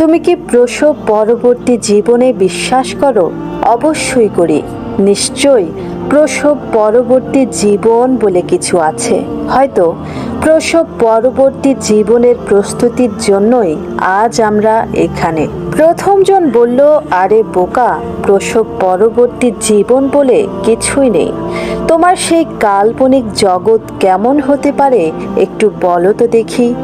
তুমি কি প্রসব পরবর্তী জীবনে বিশ্বাস করো? অবশ্যই করি। নিশ্চয়ই প্রসব পরবর্তী জীবন বলে কিছু আছে। হয়তো প্রসব পরবর্তী জীবনের প্রস্তুতির জন্যই আজ আমরা এখানে। প্রথমজন বলল, আরে বোকা, প্রসব পরবর্তী জীবন বলে কিছুই নেই। তোমার সেই কাল্পনিক জগৎ কেমন হতে পারে? একটু বলো তো দেখি।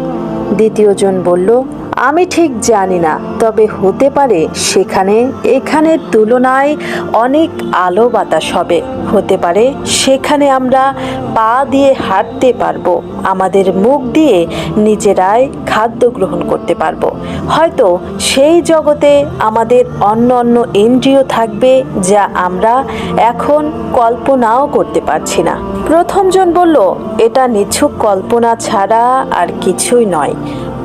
দ্বিতীয়জন বলল আমি ঠিক জানি না। তবে হতে পারে সেখানে এখানের তুলনায় অনেক আলো বাতাস হবে। হতে পারে সেখানে আমরা পা দিয়ে হাঁটতে পারব, আমাদের মুখ দিয়ে নিজেরাই খাদ্য গ্রহণ করতে পারব। হয়তো সেই জগতে আমাদের অন্য অন্য ইন্দ্রিয় থাকবে যা আমরা এখন কল্পনাও করতে পারছি না। প্রথমজন বলল, এটা নিছক কল্পনা ছাড়া আর কিছুই নয়।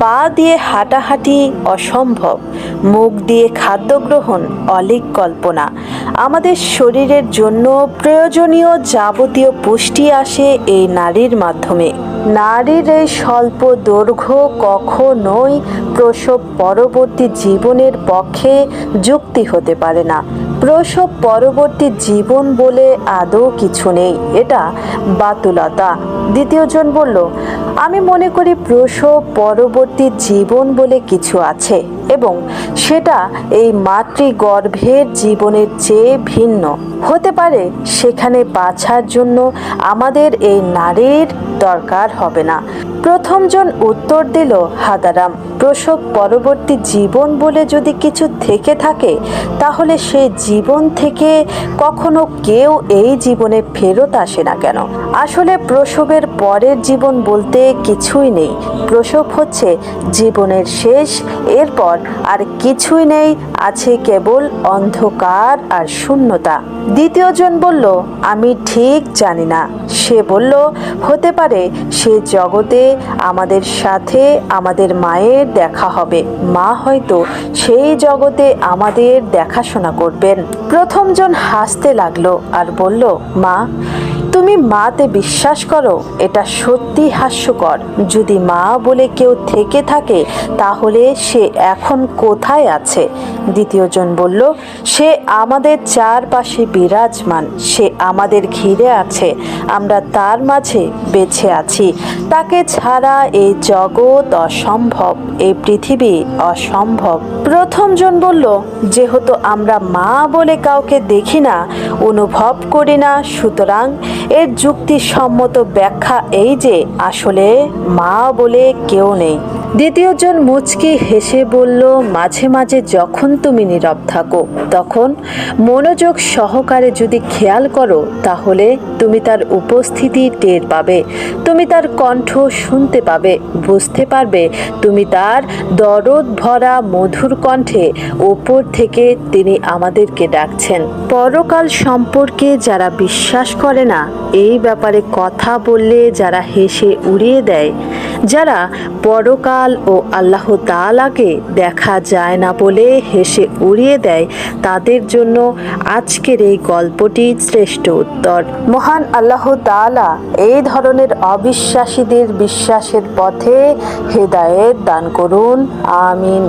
পা দিয়ে হাঁটাহাঁটি অসম্ভব। মুখ দিয়ে খাদ্য গ্রহণ অলিক কল্পনা। আমাদের শরীরের জন্য প্রয়োজনীয় যাবতীয় পুষ্টি আসে এই নারীর মাধ্যমে। নারীর এই স্বল্প দৈর্ঘ্য কখনোই প্রসব পরবর্তী জীবনের পক্ষে যুক্তি হতে পারে না। প্রসব পরবর্তী জীবন বলে আদৌ কিছু নেই। এটা বাতুলতা। দ্বিতীয়জন বলল, আমি মনে করি প্রসব পরবর্তী জীবন বলে কিছু আছে। এবং সেটা এই মাতৃগর্ভের জীবনের চেয়ে ভিন্ন। হতে পারে সেখানে বাছার জন্য আমাদের এই নারীর দরকার হবে না। প্রথমজন উত্তর দিল, হাদারাম, প্রসব পরবর্তী জীবন বলে যদি কিছু থেকে থাকে, তাহলে সে জীবন থেকে কখনো কেউ এই জীবনে ফেরত আসে না কেন? আসলে প্রসবের পরের জীবন বলতে কিছুই নেই। প্রসব হচ্ছে জীবনের শেষ, এরপর আর কিছুই নেই, আছে কেবল অন্ধকার আর শূন্যতা। দ্বিতীয়জন বলল, আমি ঠিক জানি না। সে বলল, হতে পারে সে জগতে আমাদের সাথে আমাদের মায়ের দেখা হবে। মা হয়তো সেই জগতে আমাদের দেখাশোনা করবেন। প্রথমজন হাসতে লাগল আর বলল, মা তুমি মাতে বিশ্বাস করো, এটা সত্যি হাস্যকর। যদি মা বলে কেউ থেকে থাকে, তাহলে সে এখন কোথায় আছে? দ্বিতীয়জন বলল, সে আমাদের চারপাশে বিরাজমান, সে আমাদের ঘিরে আছে, আমরা তার মাঝে বেঁচে আছি। তাকে ছাড়া এই জগৎ অসম্ভব এই পৃথিবী অসম্ভব। প্রথমজন বলল, যেহেতু আমরা মা বলে কাউকে দেখি না অনুভব করি না। সুতরাং এর যুক্তিসম্মত ব্যাখ্যা এই যে আসলে মা বলে কেউ নেই। দ্বিতীয়জন মুচকি হেসে বলল, মাঝে মাঝে যখন তুমি নীরব থাকো, তখন মনোযোগ সহকারে যদি খেয়াল করো, তাহলে তুমি তার উপস্থিতি টের পাবে। তুমি তার কণ্ঠ শুনতে পাবে, বুঝতে পারবে তুমি তার দরদ ভরা মধুর কণ্ঠে ওপর থেকে তিনি আমাদেরকে ডাকছেন। পরকাল সম্পর্কে যারা বিশ্বাস করে না, এই ব্যাপারে কথা বললে যারা হেসে উড়িয়ে দেয়, যারা পরকাল ও আল্লাহ তালাকে দেখা যায় না বলে হেসে উড়িয়ে দেয়। তাদের জন্য আজকের এই গল্পটি শ্রেষ্ঠ উত্তর। মহান আল্লাহ তালা এই ধরনের অবিশ্বাসীদের বিশ্বাসের পথে হেদায়েত দান করুন। আমিন।